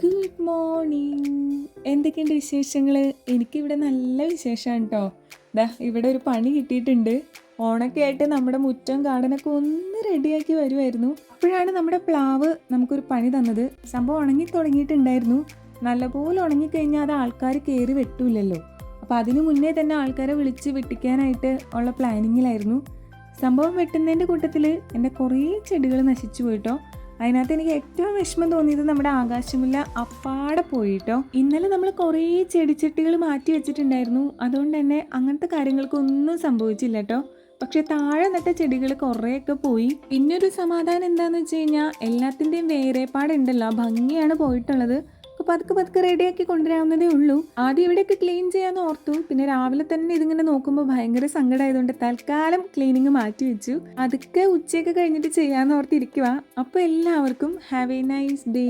Good morning എന്തൊക്കെയുണ്ട് വിശേഷങ്ങൾ എനിക്കിവിടെ നല്ല വിശേഷമാണ് കേട്ടോ ദാ ഇവിടെ ഒരു പണി കിട്ടിയിട്ടുണ്ട്. ഓണൊക്കെ ആയിട്ട് നമ്മുടെ മുറ്റം കാടനൊക്കെ ഒന്ന് റെഡിയാക്കി വരുമായിരുന്നു അപ്പോഴാണ് നമ്മുടെ പ്ലാവ് നമുക്കൊരു പണി തന്നത്. സംഭവം ഉണങ്ങി തുടങ്ങിയിട്ടുണ്ടായിരുന്നു. നല്ലപോലെ ഉണങ്ങിക്കഴിഞ്ഞാൽ അത് ആൾക്കാർ കയറി വെട്ടൂലല്ലോ. അപ്പോൾ അതിനു മുന്നേ തന്നെ ആൾക്കാരെ വിളിച്ച് വെട്ടിക്കാനായിട്ട് ഉള്ള പ്ലാനിങ്ങിലായിരുന്നു സംഭവം വെട്ടുന്നതിന്റെ കൂട്ടത്തിൽ എന്റെ കുറേ ചെടികൾ നശിച്ചു പോയിട്ടോ അതിനകത്ത് എനിക്ക് ഏറ്റവും വിഷമം തോന്നിയത് നമ്മുടെ ആകാശമുല്ല അപ്പാടെ പോയിട്ടോ. ഇന്നലെ നമ്മൾ കുറേ ചെടിച്ചട്ടികൾ മാറ്റി വെച്ചിട്ടുണ്ടായിരുന്നു. അതുകൊണ്ട് തന്നെ അങ്ങനത്തെ കാര്യങ്ങൾക്കൊന്നും സംഭവിച്ചില്ല കേട്ടോ പക്ഷെ താഴെ നട്ട ചെടികൾ കുറേയൊക്കെ പോയി. പിന്നൊരു സമാധാനം എന്താണെന്ന് വെച്ച് കഴിഞ്ഞാൽ എല്ലാത്തിന്റെയും വേറെപ്പാടുണ്ടല്ലോ ഭംഗിയാണ് പോയിട്ടുള്ളത്. പതുക്കെ പതുക്കെ റെഡിയാക്കി കൊണ്ടുവരാവുന്നതേ ഉള്ളൂ. ആദ്യം ഇവിടെയൊക്കെ ക്ലീൻ ചെയ്യാമെന്ന് ഓർത്തു. പിന്നെ രാവിലെ തന്നെ ഇതിങ്ങനെ നോക്കുമ്പോൾ ഭയങ്കര സങ്കടമായതുകൊണ്ട് തൽക്കാലം ക്ലീനിങ് മാറ്റി വെച്ചു. അതൊക്കെ ഉച്ചയൊക്കെ കഴിഞ്ഞിട്ട് ചെയ്യാമെന്ന് ഓർത്തിരിക്കുക അപ്പോൾ എല്ലാവർക്കും ഹാവ് എ നൈസ് ഡേ